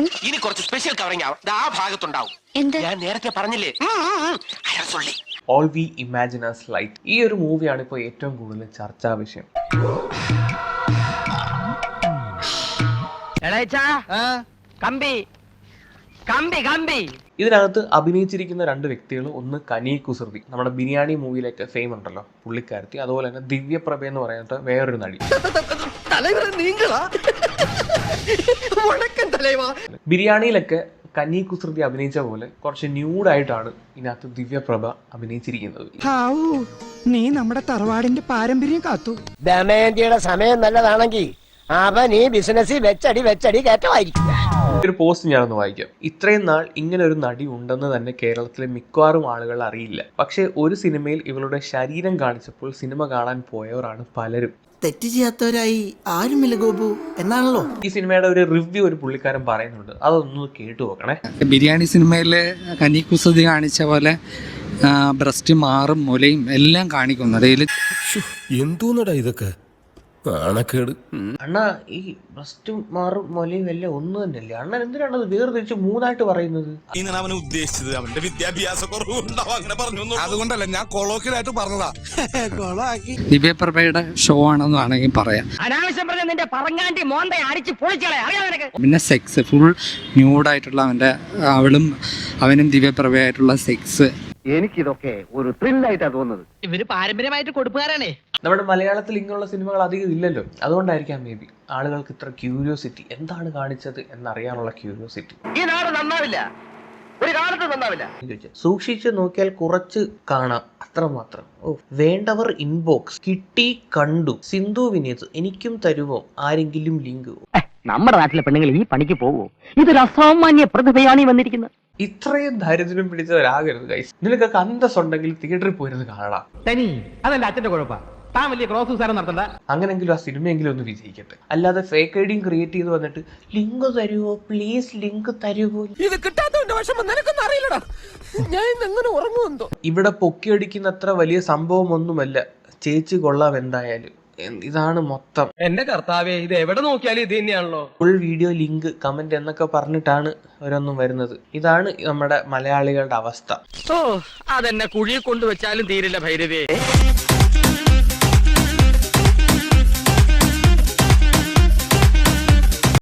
ഇനി കുറച്ച് special covering ആവും. ഇത് ആ ഭാഗത്തുണ്ടാവും. എന്ത്? ഞാൻ നേരത്തെ പറഞ്ഞില്ലേ. അയാൾ സൊള്ളി all we imagine as light ഈ ഒരു മൂവിയാണ് ഇപ്പോൾ ഏറ്റവും കൂടുതൽ ചർച്ചാ വിഷയം. കമ്പി. കമ്പി കമ്പി. ഇതിനകത്ത് അഭിനയിച്ചിരിക്കുന്ന രണ്ട് വ്യക്തികൾ ഒന്ന് കനി കുസൃതി. നമ്മുടെ ബിരിയാണി മൂവിയിലൊക്കെ ഫെയിം ഉണ്ടല്ലോ പുള്ളിക്കാരത്തി. അതുപോലെ തന്നെ ദിവ്യപ്രഭ എന്ന് പറയുന്നത് വേറൊരു നടി. ബിരിയാണിയിലൊക്കെ കനി കുസൃതി അഭിനയിച്ച പോലെ കുറച്ച് ന്യൂഡായിട്ടാണ് ഇതിനകത്ത് ദിവ്യപ്രഭ അഭിനയിച്ചിരിക്കുന്നത്. നീ നമ്മുടെ തറവാടിന്റെ പാരമ്പര്യം കാത്തു. ദമയന്തിയുടെ സമയം നല്ലതാണെങ്കിൽ അവൻ ഈ ബിസിനസ്സിൽ വെച്ചടി വെച്ചടി കയറ്റമായിരിക്കും. ഒരു പോസ്റ്റ് ഞാനൊന്ന് വായിക്കാം. ഇത്രയും നാൾ ഇങ്ങനെ ഒരു നടി ഉണ്ടെന്ന് തന്നെ കേരളത്തിലെ മിക്കവാറും ആളുകൾ അറിയില്ല. പക്ഷേ ഒരു സിനിമയിൽ ഇവളുടെ ശരീരം കാണിച്ചപ്പോൾ സിനിമ കാണാൻ പോയവരാണ് പലരും. തെറ്റ് ചെയ്യാത്തവരായി ആരുമില്ല ഗോപു. എന്നാണല്ലോ? ഈ സിനിമയുടെ ഒരു റിവ്യൂ ഒരു പുള്ളിക്കാരൻ പറയുന്നുണ്ട്. അതൊന്ന് കേട്ടു നോക്കണേ. ബിരിയാണി സിനിമയിലെ കനിക്കുസതി കാണിച്ച പോലെ ബ്രസ്റ്റ് മാറും മുലയും എല്ലാം കാണിക്കുന്നു. അതിൽ എന്തോന്നടാ ഇതൊക്കെ? നാണക്കേട് അണ്ണ ഈ ബ്രസ്റ്റും മാറും മൊലയും എല്ലാം ഒന്ന് തന്നെയല്ലേ? അണ്ണൻ എന്തിനാണ് വേറെ വേർതിരിച്ച് മൂന്നായിട്ട് പറയുന്നത്? അവനെ ഉദ്ദേശിച്ചത് അവന്റെ വിദ്യാഭ്യാസ കുറവുണ്ടാവും അങ്ങനെ പറഞ്ഞു അതുകൊണ്ടല്ല ഞാൻ കൊളോക്കിലായിട്ട് പറഞ്ഞതാ. ദിവ്യപ്രഭയുടെ ഷോ ആണെന്ന് വേണമെങ്കിൽ പറയാം. അനാവശ്യം പറഞ്ഞ നിന്റെ പറങ്ങാണ്ടി മോന്തെ അടിച്ച് പൊളിച്ചളെ അറിയാം നിനക്ക്? പിന്നെ സെക്സ് ഫുൾ ന്യൂഡായിട്ടുള്ള അവന്റെ അവളും അവനും ദിവ്യപ്രഭയായിട്ടുള്ള സെക്സ് എനിക്കിതൊക്കെ ഒരു ത്രില്ലായിട്ടാ തോന്നുന്നത്. ഇവർ പാരമ്പര്യമായിട്ട് കൊടുപ്പുകാരാണേ. നമ്മുടെ മലയാളത്തിൽ ഇങ്ങനെയുള്ള സിനിമകൾ അധികം ഇല്ലല്ലോ. അതുകൊണ്ടായിരിക്കാം മേ ബി ആളുകൾക്ക് ഇത്ര ക്യൂരിയോസിറ്റി എന്താണ് കാണിച്ചത് എന്നറിയാനുള്ള ക്യൂരിയോസിറ്റി ഈ നാട് നന്നാവില്ല. ഒരു കാലത്ത് നന്നാവില്ല. സൂക്ഷിച്ചു നോക്കിയാൽ കുറച്ച് കാണാം. അത്രമാത്രം ഓ വേണ്ടവർ ഇൻബോക്സ് കിട്ടി കണ്ടു. സിന്ധു വിനീത് എനിക്കും തരുവോ? ആരെങ്കിലും ലിങ്ക് നമ്മുടെ നാട്ടിലെ പെണ്ണുങ്ങൾ ഈ പണിക്ക് പോവോ? ഇതൊരു അസാമാന്യ പ്രതിഭയാണ് ഈ വന്നിരിക്കുന്നത്. ഇത്രയും ദാരിദ്ര്യം പിടിച്ചവരാകരുത് ഗൈസ് നിനക്കൊക്കെ അന്തസ് ഉണ്ടെങ്കിൽ തിയേറ്ററിൽ പോയിരുന്ന് കാണാം. തനി അതല്ല അച്ഛന്റെ കുഴപ്പ. താൻ വലിയ ക്രോസ് ഉസാരം നടത്തണ്ട. അങ്ങനെങ്കിലും ആ സിനിമയെങ്കിലും ഒന്ന് വിജയിക്കട്ടെ. അല്ലാതെ ഫേക്ക് ഐഡിയും ക്രിയേറ്റ് ചെയ്ത് വന്നിട്ട് ലിങ്ക് തരുവോ? പ്ലീസ് ലിങ്ക് തരുവോ? ഇത് കിട്ടാത്തതിന്റെ വിഷമം നിനക്കൊന്നും അറിയില്ലടാ. ഞാൻ എങ്ങനെ ഉറങ്ങുമെന്തോ. ഇവിടെ പൊക്കിയടിക്കുന്ന അത്ര വലിയ സംഭവമൊന്നുമല്ല. ചേച്ചി കൊള്ളാം എന്തായാലും. ഇതാണ് മൊത്തം. എന്റെ കർത്താവേ ഇത് എവിടെ നോക്കിയാലും ഇത് തന്നെയാണല്ലോ. ഫുൾ വീഡിയോ ലിങ്ക് കമന്റ് എന്നൊക്കെ പറഞ്ഞിട്ടാണ് ഓരോന്നും വരുന്നത്. ഇതാണ് നമ്മുടെ മലയാളികളുടെ അവസ്ഥ. ഓ അതെന്നെ കുഴിയെ കൊണ്ടുവച്ചാലും തീരില്ല ഭൈരവേ.